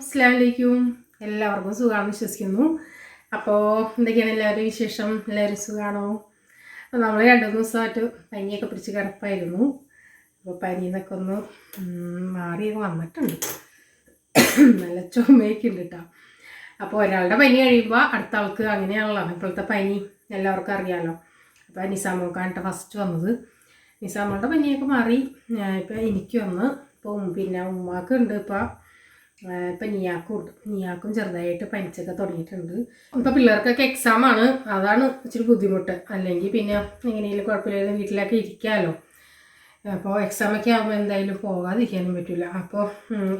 അസ്സാം എല്ലാവർക്കും സുഖമാണെന്ന് വിശ്വസിക്കുന്നു. അപ്പോൾ എന്തൊക്കെയാണ് എല്ലാവരും വിശേഷം? എല്ലാവരും സുഖമാണോ അപ്പോൾ നമ്മൾ രണ്ട് ദിവസമായിട്ട് പനിയൊക്കെ പിടിച്ച് കിടപ്പായിരുന്നു. അപ്പോൾ പനിന്നൊക്കെ ഒന്ന് മാറിയൊക്കെ വന്നിട്ടുണ്ട്. നല്ല ചുമയൊക്കെ ഉണ്ട് കേട്ടോ. അപ്പോൾ ഒരാളുടെ പനി കഴിയുമ്പോൾ അടുത്ത ആൾക്ക് അങ്ങനെയാണല്ലോ. ഇപ്പോഴത്തെ പനി എല്ലാവർക്കും അറിയാമല്ലോ അപ്പോൾ നിസാമോക്കാണ് ഫസ്റ്റ് വന്നത്. നിസാമോളുടെ പനിയൊക്കെ മാറി. ഇപ്പോൾ എനിക്ക് വന്ന് ഇപ്പം പിന്നെ ഉമ്മാക്കുണ്ട് ഇപ്പം. ഇപ്പം നിയാക്കും ഉണ്ട്. നിയാക്കും ചെറുതായിട്ട് പനിച്ചൊക്കെ തുടങ്ങിയിട്ടുണ്ട്. ഇപ്പം പിള്ളേർക്കൊക്കെ എക്സാം ആണ്. അതാണ് ഇച്ചിരി ബുദ്ധിമുട്ട്. അല്ലെങ്കിൽ പിന്നെ എങ്ങനെയെങ്കിലും കുഴപ്പമില്ലെങ്കിൽ വീട്ടിലൊക്കെ ഇരിക്കാമല്ലോ അപ്പോൾ എക്സാമൊക്കെ ആകുമ്പോൾ എന്തായാലും പോകാതിരിക്കാനും പറ്റില്ല അപ്പോൾ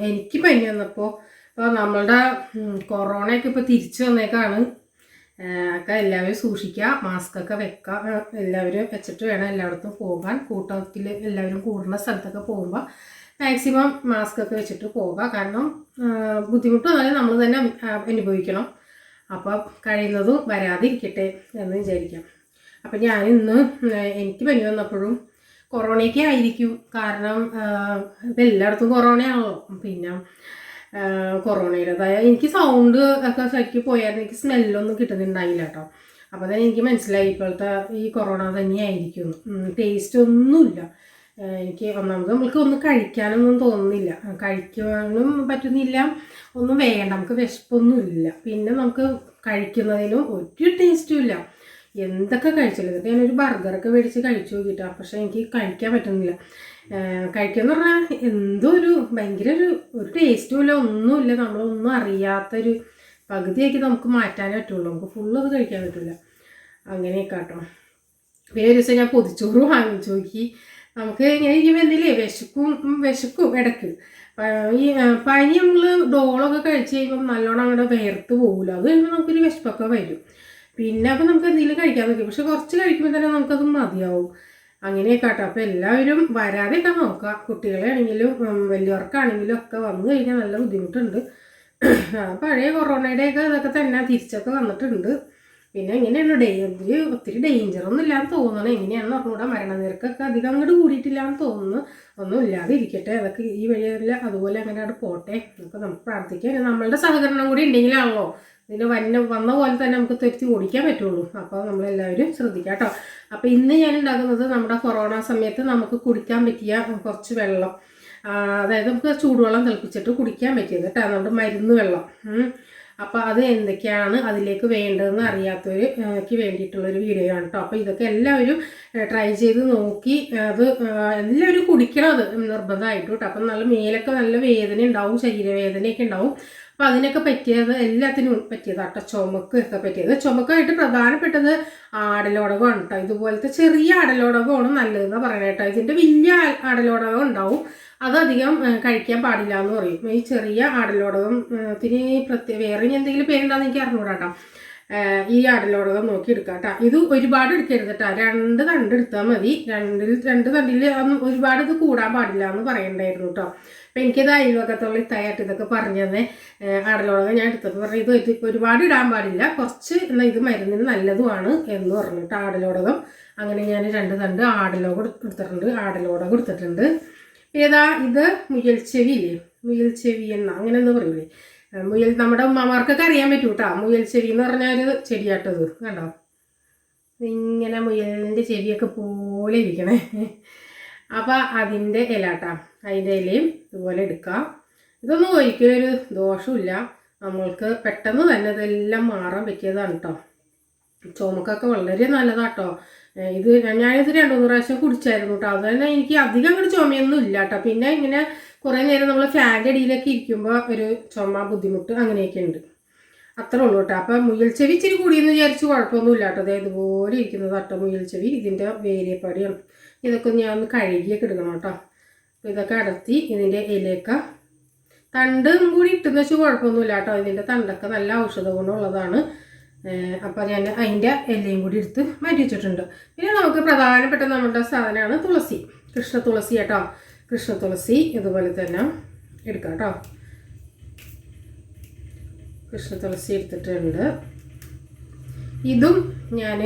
എനിക്ക് പനി വന്നപ്പോൾ ഇപ്പോൾ നമ്മളുടെ കൊറോണയൊക്കെ ഇപ്പോൾ തിരിച്ചു വന്നേക്കാണ്. ഒക്കെ എല്ലാവരും സൂക്ഷിക്കുക. മാസ്കൊക്കെ വെക്കുക. എല്ലാവരും വെച്ചിട്ട് വേണം എല്ലായിടത്തും പോകാൻ. കൂട്ടത്തിൽ എല്ലാവരും കൂടുന്ന സ്ഥലത്തൊക്കെ പോകുമ്പോൾ മാക്സിമം മാസ്ക് ഒക്കെ വെച്ചിട്ട് പോവുക. കാരണം ബുദ്ധിമുട്ട് വന്നാലും നമ്മൾ തന്നെ അനുഭവിക്കണം. അപ്പോൾ കഴിയുന്നതും വരാതിരിക്കട്ടെ എന്ന് വിചാരിക്കാം. അപ്പം ഞാൻ ഇന്ന് എനിക്ക് പനി വന്നപ്പോഴും കൊറോണയൊക്കെ ആയിരിക്കും. കാരണം ഇപ്പം എല്ലായിടത്തും കൊറോണയാണല്ലോ. പിന്നെ കൊറോണയുടേതായ എനിക്ക് സൗണ്ട് ഒക്കെ ശരിക്കും പോയായിരുന്നു. എനിക്ക് സ്മെല്ലൊന്നും കിട്ടുന്നുണ്ടായില്ല കേട്ടോ. അപ്പോൾ തന്നെ എനിക്ക് മനസ്സിലായി ഇപ്പോഴത്തെ ഈ കൊറോണ തന്നെയായിരിക്കും. ടേസ്റ്റ് ഒന്നുമില്ല. എനിക്ക് ഒന്നാമത് നമുക്ക് ഒന്നും കഴിക്കാനൊന്നും തോന്നുന്നില്ല. കഴിക്കാനും പറ്റുന്നില്ല. ഒന്നും വേണ്ട. നമുക്ക് വിശപ്പൊന്നുമില്ല. പിന്നെ നമുക്ക് കഴിക്കുന്നതിനും ഒരു ടേസ്റ്റും ഇല്ല. എന്തൊക്കെ കഴിച്ചില്ല എന്നിട്ട് ഞാനൊരു ബർഗറൊക്കെ മേടിച്ച് കഴിച്ചു നോക്കിയിട്ടാണ് പക്ഷെ എനിക്ക് കഴിക്കാൻ പറ്റുന്നില്ല. കഴിക്കാന്ന് പറഞ്ഞാൽ എന്തോ ഒരു ഭയങ്കര ഒരു ഒരു ടേസ്റ്റും ഇല്ല. ഒന്നുമില്ല നമ്മളൊന്നും അറിയാത്തൊരു പകുതിയൊക്കെ നമുക്ക് മാറ്റാനേ പറ്റുള്ളൂ. നമുക്ക് ഫുള്ള് അത് കഴിക്കാൻ പറ്റില്ല അങ്ങനെയൊക്കെ കേട്ടോ പിന്നെ ഒരു ദിവസം ഞാൻ പൊതിച്ചോറ് വാങ്ങിച്ചു നോക്കി. നമുക്ക് ഇരിക്കുമ്പോൾ എന്തെങ്കിലേ വിശക്കും വിശക്കും ഇടയ്ക്ക്. ഈ പനി നമ്മൾ ഡോളൊക്കെ കഴിച്ച് കഴിയുമ്പോൾ നല്ലോണം അങ്ങോട്ട് വേർത്ത് പോകില്ല അത് കഴിയുമ്പോൾ നമുക്കൊരു വിശപ്പൊക്കെ വരും. പിന്നെ അപ്പം നമുക്ക് എന്തെങ്കിലും കഴിക്കാൻ നോക്കി. പക്ഷെ കുറച്ച് കഴിക്കുമ്പോൾ തന്നെ നമുക്കത് മതിയാവും. അങ്ങനെയൊക്കെ കേട്ടോ അപ്പോൾ എല്ലാവരും വരാതെയൊക്കെ നോക്കുക. കുട്ടികളെ ആണെങ്കിലും വലിയവർക്കാണെങ്കിലും ഒക്കെ വന്നു കഴിഞ്ഞാൽ നല്ല ബുദ്ധിമുട്ടുണ്ട്. പഴയ കൊറോണയുടെയൊക്കെ ഇതൊക്കെ തന്നെ തിരിച്ചൊക്കെ വന്നിട്ടുണ്ട്. പിന്നെ എങ്ങനെയാണ് ഡേ? ഒത്തിരി ഒത്തിരി ഡേഞ്ചർ ഒന്നും ഇല്ലാന്ന് തോന്നണം എങ്ങനെയാണെന്ന് പറഞ്ഞുകൂടെ മരണനിരക്കൊക്കെ അധികം അങ്ങോട്ട് കൂടിയിട്ടില്ലാന്ന് തോന്നുന്നു. ഒന്നും ഇല്ലാതെ ഇരിക്കട്ടെ. അതൊക്കെ ഈ വഴിയല്ല. അതുപോലെ അങ്ങനെ അവിടെ പോട്ടെ. അപ്പോൾ നമുക്ക് പ്രാർത്ഥിക്കാം. നമ്മളുടെ സഹകരണം കൂടി ഉണ്ടെങ്കിലാണല്ലോ. ഇതിന് വന്ന വന്ന പോലെ തന്നെ നമുക്ക് തിരുത്തി ഓടിക്കാൻ പറ്റുള്ളൂ. അപ്പോൾ നമ്മളെല്ലാവരും ശ്രദ്ധിക്കാം കേട്ടോ. അപ്പോൾ ഇന്ന് ഞാൻ ഉണ്ടാക്കുന്നത് നമ്മുടെ കൊറോണ സമയത്ത് നമുക്ക് കുടിക്കാൻ പറ്റിയ കുറച്ച് വെള്ളം. അതായത് നമുക്ക് ചൂടുവെള്ളം തിളപ്പിച്ചിട്ട് കുടിക്കാൻ പറ്റിയത് കേട്ടോ. നമ്മുടെ മരുന്ന് വെള്ളം. അപ്പോൾ അത് എന്തൊക്കെയാണ് അതിലേക്ക് വേണ്ടതെന്ന് അറിയാത്തവർക്ക് വേണ്ടിയിട്ടുള്ളൊരു വീഡിയോ ആണ് കേട്ടോ അപ്പോൾ ഇതൊക്കെ എല്ലാവരും ട്രൈ ചെയ്ത് നോക്കി അത് എല്ലാവരും കുടിക്കണം അത് നിർബന്ധമായിട്ട് കേട്ടോ അപ്പം നല്ല മേലൊക്കെ നല്ല വേദന ഉണ്ടാവും ശരീരവേദനയൊക്കെ ഉണ്ടാവും. അപ്പം അതിനൊക്കെ പറ്റിയത് എല്ലാത്തിനും പറ്റിയത് കേട്ടോ ചുമക്ക് ഒക്കെ പറ്റിയത്. ചുമക്കായിട്ട് പ്രധാനപ്പെട്ടത് ആടലോടകമാണ് കേട്ടോ ഇതുപോലത്തെ ചെറിയ ആടലോടകമാണ് നല്ലതെന്ന് പറയണ കേട്ടോ ഇതിന്റെ വലിയ ആടലോടകം ഉണ്ടാവും. അതധികം കഴിക്കാൻ പാടില്ല എന്ന് പറയും. ഈ ചെറിയ ആടലോടകം ആ, ത്തിന് പ്രത്യേക വേറെ എന്തെങ്കിലും പേരുണ്ടാന്ന് എനിക്ക് അറിഞ്ഞുകൂടാട്ടോ ഈ ആടലോടകം നോക്കി എടുക്കാം കേട്ടോ. ഇത് ഒരുപാട് എടുക്കരുത് കേട്ടോ. രണ്ട് തണ്ട് എടുത്താൽ മതി. രണ്ടിൽ രണ്ട് തണ്ടിൽ ഒന്നും ഒരുപാട് ഇത് കൂടാൻ പാടില്ല എന്ന് പറയണ്ടായിരുന്നു കേട്ടോ. അപ്പം എനിക്കിത് അയൽവക്കത്തുള്ള ഇത്തായിട്ട് ഇതൊക്കെ പറഞ്ഞു തന്നെ. ആടലോടകം ഞാൻ എടുത്തപ്പോൾ പറഞ്ഞു ഇത് ഒരു- ഒരുപാട് ഇടാൻ പാടില്ല. കുറച്ച് എന്നാൽ ഇത് മരുന്നിന് നല്ലതുമാണ് എന്ന് പറഞ്ഞു കേട്ടോ ആടലോടകം അങ്ങനെ ഞാൻ രണ്ട് തണ്ട് ആടലോകം എടുത്തിട്ടുണ്ട്. ആടലോടകം എടുത്തിട്ടുണ്ട്. ഏതാ ഇത്? മുയൽ ചെവി ഇല്ലേ മുയൽ ചെവി എന്ന. അങ്ങനെ എന്താ പറയൂലേ മുയൽ നമ്മുടെ ഉമ്മമാർക്കൊക്കെ അറിയാൻ പറ്റൂ കേട്ടോ മുയൽ ചെടി എന്ന് പറഞ്ഞാൽ ഒരു ചെടിയാട്ടത് കണ്ടോ? ഇങ്ങനെ മുയലിന്റെ ചെടിയൊക്കെ പോലെ ഇരിക്കണേ. അപ്പോൾ അതിന്റെ ഇല കേട്ടോ അതിന്റെ ഇലയും ഇതുപോലെ എടുക്കാം. ഇതൊന്നും ഒരിക്കലും ഒരു ദോഷമില്ല നമ്മൾക്ക് പെട്ടെന്ന് തന്നെ ഇതെല്ലാം മാറാൻ പറ്റിയതാണ് കേട്ടോ ചുമക്കൊക്കെ വളരെ നല്ലതാട്ടോ. ഇത് ഞാനിത് രണ്ടു മൂന്ന് പ്രാവശ്യം കുടിച്ചായിരുന്നു കേട്ടോ അത് തന്നെ എനിക്ക് അധികം അങ്ങോട്ട് ചുമയൊന്നും ഇല്ല കേട്ടോ പിന്നെ ഇങ്ങനെ കുറേ നേരം നമ്മൾ ഫ്ലാഗ് അടിയിലൊക്കെ ഇരിക്കുമ്പോൾ ഒരു ചുമ ബുദ്ധിമുട്ട് അങ്ങനെയൊക്കെ ഉണ്ട്. അത്രേ ഉള്ളൂ കേട്ടോ. അപ്പം മുയൽ ചെവി ഇച്ചിരി കൂടിയെന്ന് വിചാരിച്ച് കുഴപ്പമൊന്നുമില്ല കേട്ടോ. അതായത് ഇതുപോലെ ഇരിക്കുന്നത് കേട്ടോ മുയൽ ചെവി ഇതിന്റെ വേരിയപ്പടിയാണ്. ഇതൊക്കെ ഞാൻ ഒന്ന് കഴുകിയൊക്കെ എടുക്കണം കേട്ടോ. ഇതൊക്കെ അടർത്തി ഇതിന്റെ ഇലയൊക്കെ തണ്ടും കൂടി ഇട്ടെന്ന് വെച്ചാൽ കുഴപ്പമൊന്നുമില്ല കേട്ടോ. ഇതിന്റെ തണ്ടൊക്കെ നല്ല ഔഷധ ഗുണമുള്ളതാണ്. അപ്പോൾ ഞാൻ അതിന്റെ ഇലയും കൂടി എടുത്ത് മാറ്റി വെച്ചിട്ടുണ്ട്. പിന്നെ നമുക്ക് പ്രധാനപ്പെട്ട നമ്മുടെ സാധനമാണ് തുളസി കൃഷ്ണ തുളസി കേട്ടോ. കൃഷ്ണ തുളസി ഇതുപോലെ തന്നെ എടുക്കാം കേട്ടോ. കൃഷ്ണ തുളസി എടുത്തിട്ടുണ്ട്. ഇതും ഞാൻ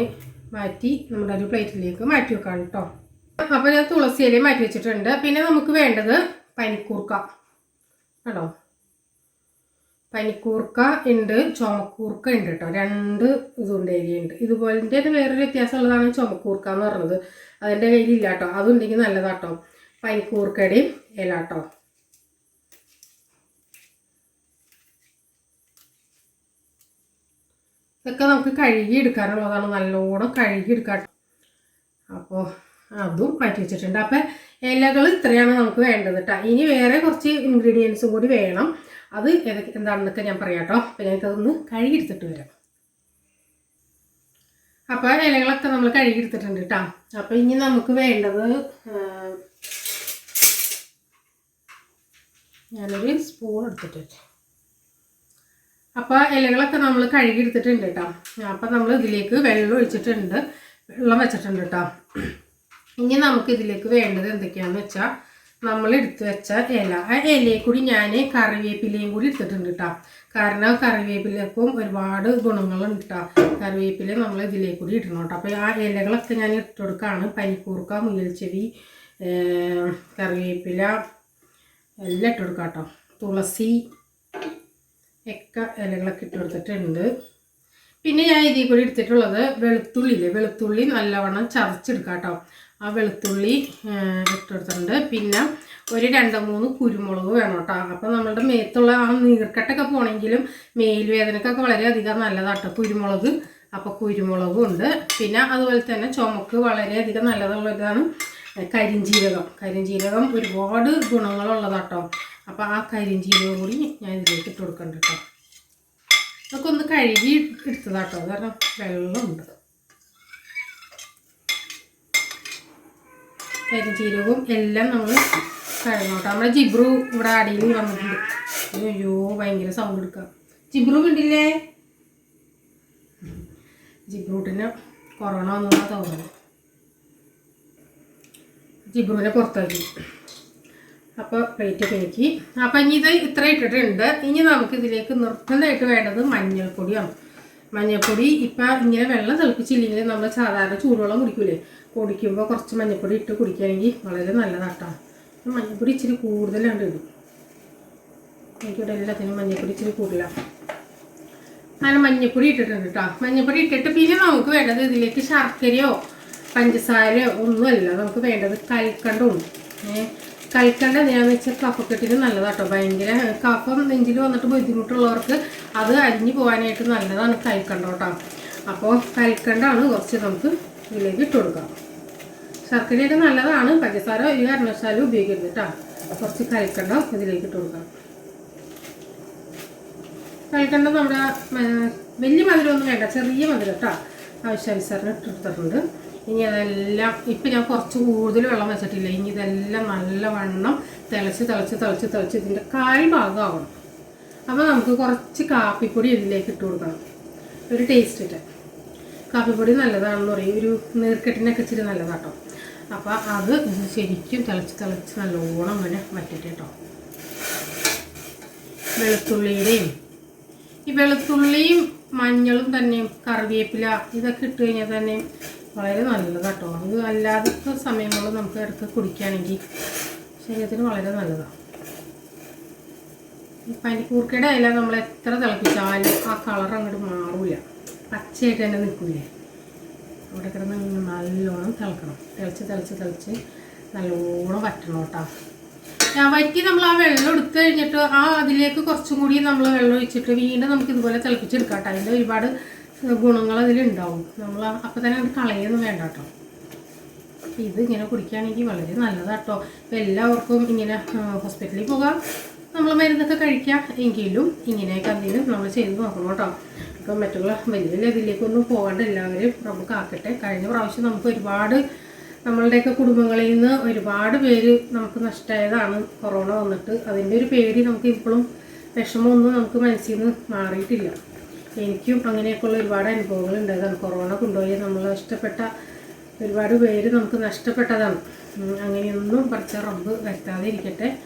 മാറ്റി നമ്മുടെ ഒരു പ്ലേറ്റിലേക്ക് മാറ്റി വെക്കാം കേട്ടോ. അപ്പോൾ ഞാൻ തുളസി ഇല മാറ്റി വെച്ചിട്ടുണ്ട്. പിന്നെ നമുക്ക് വേണ്ടത് പനിക്കൂർക്ക കേട്ടോ പനിക്കൂർക്ക ഉണ്ട് ചുമക്കൂർക്ക ഉണ്ട് കേട്ടോ. രണ്ട് ഇതുണ്ട് ഏരിയയുണ്ട് ഇതുപോലെ വേറൊരു വ്യത്യാസമുള്ളതാണ് ചുമക്കൂർക്ക എന്ന് പറഞ്ഞത്. അതിന്റെ കയ്യിലില്ല കേട്ടോ. അതുണ്ടെങ്കിൽ നല്ലതാട്ടോ. പനിക്കൂർക്കയുടെയും ഇല കേട്ടോ ഇതൊക്കെ നമുക്ക് കഴുകി എടുക്കാനുള്ളതാണ് നല്ലോണം കഴുകി എടുക്കാം അപ്പോൾ അതും മാറ്റി വെച്ചിട്ടുണ്ട്. അപ്പം ഇലകൾ ഇത്രയാണ് നമുക്ക് വേണ്ടത് കേട്ടോ. ഇനി വേറെ കുറച്ച് ഇൻഗ്രീഡിയൻസും കൂടി വേണം. അത് എന്താണെന്നൊക്കെ ഞാൻ പറയാം കേട്ടോ. അപ്പം ഞാൻ ഇതൊന്ന് കഴുകിയെടുത്തിട്ട് വരാം. അപ്പോൾ ഇലകളൊക്കെ നമ്മൾ കഴുകിയെടുത്തിട്ടുണ്ട് കേട്ടോ. അപ്പോൾ ഇനി നമുക്ക് വേണ്ടത് ആ, ഞാനൊരു സ്പൂൺ എടുത്തിട്ട് അപ്പോൾ ഇലകളൊക്കെ നമ്മൾ കഴുകി എടുത്തിട്ടുണ്ട് കേട്ടോ അപ്പോൾ നമ്മൾ ഇതിലേക്ക് വെള്ളം ഒഴിച്ചിട്ടുണ്ട്. വെള്ളം വെച്ചിട്ടുണ്ട് കേട്ടോ ഇനി നമുക്ക് ഇതിലേക്ക് വേണ്ടത് എന്തൊക്കെയാണെന്ന് വെച്ചാൽ നമ്മൾ എടുത്ത് വെച്ച ഇല. ആ ഇലയെ കൂടി ഞാൻ കറിവേപ്പിലയും കൂടി എടുത്തിട്ടുണ്ട് കേട്ടോ കാരണം കറിവേപ്പിലക്കും ഒരുപാട് ഗുണങ്ങളുണ്ട് കേട്ടോ കറിവേപ്പില നമ്മൾ ഇതിലേക്ക് കൂടി ഇടണം കേട്ടോ അപ്പോൾ ആ ഇലകളൊക്കെ ഞാൻ ഇട്ട് കൊടുക്കുകയാണ് പനിക്കൂർക്ക മുയൽച്ചെവി കറിവേപ്പില എല്ലാം ഇട്ട് കൊടുക്കാം കേട്ടോ. തുളസി ഒക്കെ ഇലകളൊക്കെ ഇട്ട് കൊടുത്തിട്ടുണ്ട്. പിന്നെ ഞാൻ ഇതിൽ കൂടി എടുത്തിട്ടുള്ളത് വെളുത്തുള്ളിയില്ലേ? വെളുത്തുള്ളി നല്ലവണ്ണം ചതച്ചെടുക്കാം കേട്ടോ. ആ വെളുത്തുള്ളി ഇട്ടെടുത്തിട്ടുണ്ട് പിന്നെ ഒരു രണ്ട് മൂന്ന് കുരുമുളക് വേണം കേട്ടോ. അപ്പോൾ നമ്മളുടെ മേത്തുള്ള ആ നീർക്കെട്ടൊക്കെ പോണെങ്കിലും മേൽവേദനക്കൊക്കെ വളരെയധികം നല്ലതാട്ടോ കുരുമുളക്. അപ്പോൾ കുരുമുളകും ഉണ്ട്. പിന്നെ അതുപോലെ തന്നെ ചുമക്ക് വളരെയധികം നല്ലതുള്ളതാണ് കരിഞ്ജീരകം കരിഞ്ജീരകം ഒരുപാട് ഗുണങ്ങളുള്ളതാട്ടോ. അപ്പോൾ ആ കരിഞ്ജീരകം കൂടി ഞാൻ ഇതിലേക്ക് ഇട്ട് കൊടുക്കണ്ട കേട്ടോ അതൊക്കെ ഒന്ന് കഴുകി എടുത്തതാട്ടോ. കാരണം വെള്ളമുണ്ട്. കരിഞ്ചീരകവും എല്ലാം നമ്മൾ കഴിഞ്ഞോട്ടോ നമ്മുടെ ജിബ്രു ഇവിടെ അടിയിൽ വന്നിട്ടുണ്ട്. അയ്യോ ഭയങ്കര സൗണ്ട് എടുക്കാം. ജിബ്രു കണ്ടില്ലേ ജിബ്രൂട്ടിന് കൊറോണ വന്നാ തോന്നുന്നു ജിബ്രുവിനെ പുറത്താക്കി. അപ്പോൾ പ്ലേറ്റ് കഴുകി അപ്പം ഇനി ഇത് ഇത്ര ഇട്ടിട്ടുണ്ട്. ഇനി നമുക്ക് ഇതിലേക്ക് നിർബന്ധമായിട്ട് വേണ്ടത് മഞ്ഞൾപ്പൊടിയാണ്. മഞ്ഞൾപ്പൊടി ഇപ്പം ഇങ്ങനെ വെള്ളം തിളപ്പിച്ചില്ലെങ്കിൽ നമ്മൾ സാധാരണ ചൂടുവെള്ളം കുടിക്കൂലേ? കുടിക്കുമ്പോൾ കുറച്ച് മഞ്ഞൾപ്പൊടി ഇട്ട് കുടിക്കുകയാണെങ്കിൽ വളരെ നല്ലതാട്ടോ. മഞ്ഞൾപ്പൊടി ഇച്ചിരി കൂടുതലാണ്ട് ഇടും. എനിക്കിവിടെ എല്ലാത്തിനും മഞ്ഞൾപ്പൊടി ഇച്ചിരി കൂടുതലാണ് അങ്ങനെ മഞ്ഞൾപ്പൊടി ഇട്ടിട്ടുണ്ട് കേട്ടോ മഞ്ഞൾപ്പൊടി ഇട്ടിട്ട് പിന്നെ നമുക്ക് വേണ്ടത് ഇതിലേക്ക് ശർക്കരയോ പഞ്ചസാരയോ ഒന്നുമല്ല നമുക്ക് വേണ്ടത് കൽക്കണ്ടമുണ്ട് ഏഹ് കൽക്കണ്ട എന്താണെന്ന് വെച്ചാൽ കഫക്കെട്ടിന് നല്ലതാട്ടോ. ഭയങ്കര കഫം നെഞ്ചിൽ വന്നിട്ട് ബുദ്ധിമുട്ടുള്ളവർക്ക് അത് അരിഞ്ഞു പോകാനായിട്ട് നല്ലതാണ് കൽക്കണ്ട കേട്ടോ അപ്പോൾ കൽക്കണ്ടാണ് കുറച്ച് നമുക്ക് ഇതിലേക്ക് ഇട്ട് കൊടുക്കാം. ശർക്കരയൊക്കെ നല്ലതാണ് പഞ്ചസാര ഒരു കാരണവശാലും ഉപയോഗിക്കരുത് കേട്ടോ കുറച്ച് കൽക്കണ്ട ഇതിലേക്ക് ഇട്ട് കൊടുക്കാം. കൽക്കണ്ട നമ്മുടെ വലിയ മധുരമൊന്നും വേണ്ട ചെറിയ മധുരം കേട്ടോ ആവശ്യാനുസരണം ഇട്ടെടുത്തിട്ടുണ്ട് ഇനി അതെല്ലാം ഇപ്പം ഞാൻ കുറച്ച് കൂടുതൽ വെള്ളം വെച്ചിട്ടില്ല. ഇനി ഇതെല്ലാം നല്ലവണ്ണം തിളച്ച് തിളച്ച് തിളച്ച് തിളച്ച് ഇതിന്റെ കാൽ ഭാഗമാവണം. അപ്പോൾ നമുക്ക് കുറച്ച് കാപ്പിപ്പൊടി ഇതിലേക്ക് ഇട്ട് കൊടുക്കണം. ഒരു ടേസ്റ്റ് ഇട്ട് കാപ്പിപ്പൊടി നല്ലതാണെന്ന് പറയും. ഒരു നീർക്കെട്ടിനൊക്കെ ഇച്ചിരി നല്ലതാട്ടോ. അപ്പോൾ അത് ശരിക്കും തിളച്ച് തിളച്ച് നല്ലോണം ഇങ്ങനെ വറ്റിട്ട് കേട്ടോ. വെളുത്തുള്ളിയുടെയും ഈ വെളുത്തുള്ളിയും മഞ്ഞളും തന്നെയും കറിവേപ്പില ഇതൊക്കെ ഇട്ട് കഴിഞ്ഞാൽ തന്നെ വളരെ നല്ലതാണ് കേട്ടോ. ഇത് അല്ലാത്ത സമയങ്ങളിൽ നമുക്ക് ഇടയ്ക്ക് കുടിക്കുകയാണെങ്കിൽ ശരീരത്തിന് വളരെ നല്ലതാണ് ഈ പനിക്കൂർക്കയുടെ ഇല നമ്മൾ എത്ര തിളപ്പിച്ചാലും ആ കളർ അങ്ങോട്ട് മാറില്ല പച്ചയായിട്ട് തന്നെ നിൽക്കില്ലേ അവിടെ കിടന്ന് നല്ലോണം തിളക്കണം. തിളച്ച് തിളച്ച് തിളച്ച് നല്ലോണം വറ്റണം കേട്ടോ. ആ, വറ്റി നമ്മൾ ആ വെള്ളം എടുത്തു കഴിഞ്ഞിട്ട് ആ അതിലേക്ക് കുറച്ചും കൂടി നമ്മൾ വെള്ളം ഒഴിച്ചിട്ട് വീണ്ടും നമുക്ക് ഇതുപോലെ തിളപ്പിച്ചെടുക്കാം കേട്ടോ അതിന്റെ ഒരുപാട് ഗുണങ്ങൾ അതിലുണ്ടാവും. നമ്മൾ അപ്പം തന്നെ അത് കളയൊന്നും വേണ്ട കേട്ടോ ഇത് ഇങ്ങനെ കുടിക്കുകയാണെങ്കിൽ വളരെ നല്ലതാട്ടോ. അപ്പം എല്ലാവർക്കും ഇങ്ങനെ ഹോസ്പിറ്റലിൽ പോകാം. നമ്മൾ മരുന്നൊക്കെ കഴിക്കാം എങ്കിലും ഇങ്ങനെയൊക്കെ എന്തെങ്കിലും നമ്മൾ ചെയ്ത് നോക്കണം കേട്ടോ. അപ്പം മറ്റുള്ള വലിയ ഇതിലേക്കൊന്നും പോകാണ്ട് എല്ലാവരും നമുക്ക് ആക്കട്ടെ. കഴിഞ്ഞ പ്രാവശ്യം നമുക്ക് ഒരുപാട് നമ്മളുടെയൊക്കെ കുടുംബങ്ങളിൽ നിന്ന് ഒരുപാട് പേര് നമുക്ക് നഷ്ടമായതാണ്. കൊറോണ വന്നിട്ട് അതിന്റെ ഒരു പേടി നമുക്ക് ഇപ്പോഴും വിഷമമൊന്നും നമുക്ക് മനസ്സിൽ നിന്ന് മാറിയിട്ടില്ല. എനിക്കും അങ്ങനെയൊക്കെയുള്ള ഒരുപാട് അനുഭവങ്ങൾ ഉണ്ടായതാണ്. കൊറോണ കൊണ്ടുപോയി നമ്മൾ ഇഷ്ടപ്പെട്ട ഒരുപാട് പേര് നമുക്ക് നഷ്ടപ്പെട്ടതാണ്. അങ്ങനെയൊന്നും പഠിച്ച റബ്ബ് വരുത്താതെ ഇരിക്കട്ടെ.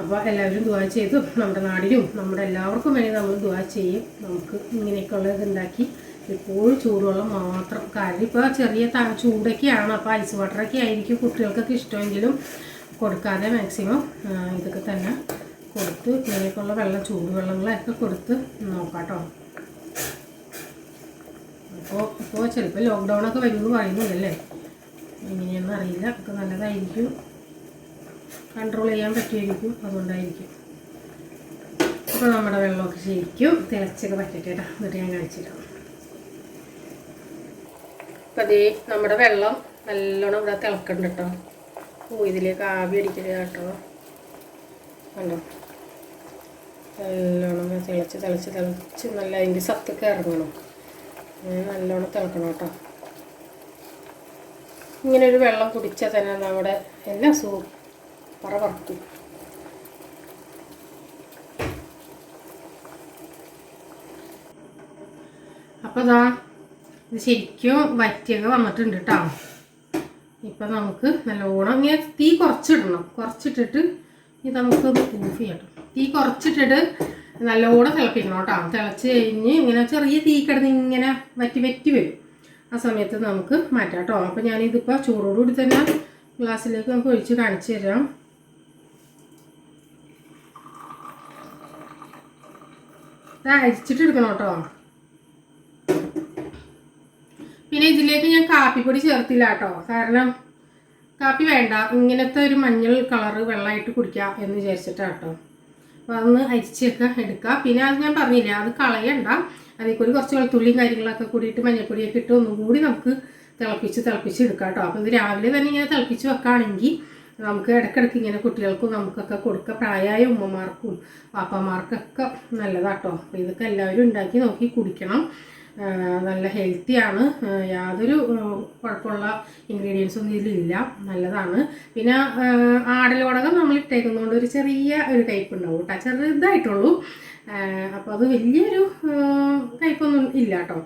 അപ്പോൾ എല്ലാവരും ദുവാ ചെയ്തു. നമ്മുടെ നാടിനും നമ്മുടെ എല്ലാവർക്കും വേണ്ടി നമ്മൾ ദുവാ ചെയ്യും. നമുക്ക് ഇങ്ങനെയൊക്കെയുള്ളത് ഇതുണ്ടാക്കി എപ്പോഴും ചൂടുവെള്ളം മാത്രം. കാര്യം ഇപ്പോൾ ചെറിയ ത ചൂടൊക്കെയാണ്. അപ്പോൾ ഐസ് വാട്ടറൊക്കെ ആയിരിക്കും കുട്ടികൾക്കൊക്കെ ഇഷ്ടമെങ്കിലും കൊടുക്കാതെ മാക്സിമം ഇതൊക്കെ തന്നെ കൊടുത്ത് ഇങ്ങനെയൊക്കെയുള്ള വെള്ളം ചൂടുവെള്ളങ്ങളൊക്കെ കൊടുത്ത് നോക്കാം കേട്ടോ അപ്പോൾ ഇപ്പോൾ ചിലപ്പോൾ ലോക്ക്ഡൗണൊക്കെ വരുമെന്ന് പറയുന്നില്ലല്ലേ? എങ്ങനെയാണെന്ന് അറിയില്ല. ഒക്കെ നല്ലതായിരിക്കും. കൺട്രോൾ ചെയ്യാൻ പറ്റുമായിരിക്കും. അതുകൊണ്ടായിരിക്കും. അപ്പോൾ നമ്മുടെ വെള്ളമൊക്കെ ശരിക്കും തിളച്ചൊക്കെ പറ്റട്ടെ കേട്ടോ എന്നിട്ട് ഞാൻ കാണിച്ചിട്ടാം അപ്പം അതേ നമ്മുടെ വെള്ളം നല്ലോണം ഇവിടെ തിളക്കുന്നുണ്ട് കേട്ടോ ഓ ഇതിലേക്ക് ആവി അടിക്കരുത് കേട്ടോ. കണ്ടോ? നല്ലോണം തിളച്ച് തിളച്ച് തിളച്ച് നല്ല അതിന്റെ സത്തൊക്കെ ഇറങ്ങണം. നല്ലോണം തിളക്കണം കേട്ടോ. ഇങ്ങനെ ഒരു വെള്ളം കുടിച്ചാൽ തന്നെ നമ്മുടെ എല്ലാ അസുഖവും പറ പറക്കും. അപ്പോൾ ഇതാ ഇത് ശരിക്കും വറ്റിയൊക്കെ വന്നിട്ടുണ്ട് കേട്ടോ ഇപ്പം നമുക്ക് നല്ലോണം ഇങ്ങനെ തീ കുറച്ചിടണം. കുറച്ചിട്ടിട്ട് ഇത് നമുക്ക് ഓഫ് ചെയ്യണം തീ കുറച്ചിട്ടിട്ട് നല്ലോണം തിളപ്പിക്കണം കേട്ടോ തിളച്ച് കഴിഞ്ഞ് ഇങ്ങനെ ചെറിയ തീ കിടന്ന് ഇങ്ങനെ വറ്റി വറ്റി വരും. ആ സമയത്ത് നമുക്ക് മാറ്റാം കേട്ടോ അപ്പോൾ ഞാനിതിപ്പോൾ ചൂടോടുകൂടി തന്നെ ഗ്ലാസ്സിലേക്ക് നമുക്ക് ഒഴിച്ച് കാണിച്ചു തരാം. അരിച്ചിട്ട് എടുക്കണം കേട്ടോ പിന്നെ ഇതിലേക്ക് ഞാൻ കാപ്പിപ്പൊടി ചേർത്തില്ല കേട്ടോ. കാരണം കാപ്പി വേണ്ട. ഇങ്ങനത്തെ ഒരു മഞ്ഞൾ കളറ് വെള്ളമായിട്ട് കുടിക്കാം എന്ന് വിചാരിച്ചിട്ടാണ് കേട്ടോ. അപ്പോൾ അതൊന്ന് അരിച്ചൊക്കെ എടുക്കുക പിന്നെ അത് ഞാൻ പറഞ്ഞില്ല അത് കളയണ്ട. അതിൽ കൂടി കുറച്ച് വെളുത്തുള്ളിയും കാര്യങ്ങളൊക്കെ കൂടിയിട്ട് മഞ്ഞൾപ്പൊടിയൊക്കെ ഇട്ട് ഒന്നും കൂടി നമുക്ക് തിളപ്പിച്ച് തിളപ്പിച്ച് എടുക്കാം കേട്ടോ. അപ്പോൾ ഇത് രാവിലെ തന്നെ ഇങ്ങനെ തിളപ്പിച്ച് വെക്കുകയാണെങ്കിൽ നമുക്ക് ഇടയ്ക്കിടയ്ക്ക് ഇങ്ങനെ കുട്ടികൾക്കും നമുക്കൊക്കെ കൊടുക്കുക പ്രായമായ ഉമ്മമാർക്കും പാപ്പമാർക്കൊക്കെ നല്ലതാട്ടോ അപ്പോൾ ഇതൊക്കെ എല്ലാവരും ഉണ്ടാക്കി നോക്കി കുടിക്കണം. നല്ല ഹെൽത്തിയാണ്. യാതൊരു കുഴപ്പമുള്ള ഇൻഗ്രീഡിയൻസ് ഒന്നും ഇതിലില്ല. നല്ലതാണ്. പിന്നെ ആടലോടകം നമ്മൾ ഇട്ടേക്കുന്നതുകൊണ്ട് ഒരു ചെറിയ ഒരു കയ്പ്പ് ഉണ്ടാവും കേട്ടോ. ചെറുതായിട്ടുള്ളൂ. അപ്പോൾ അത് വലിയൊരു കയ്പൊന്നും ഇല്ല കേട്ടോ.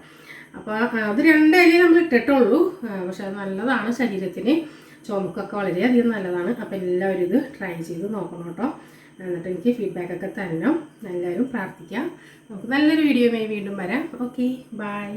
അപ്പോൾ അത് രണ്ടരി നമ്മൾ ഇട്ടിട്ടുള്ളൂ. പക്ഷെ അത് നല്ലതാണ് ശരീരത്തിന്. ചുമക്കൊക്കെ വളരെയധികം നല്ലതാണ്. അപ്പോൾ എല്ലാവരും ഇത് ട്രൈ ചെയ്ത് നോക്കണം കേട്ടോ. എന്നിട്ട് എനിക്ക് ഫീഡ്ബാക്ക് ഒക്കെ തരണം. എല്ലാവരും പ്രാർത്ഥിക്കാം. നമുക്ക് നല്ലൊരു വീഡിയോയുമായി വീണ്ടും വരാം. Okay bye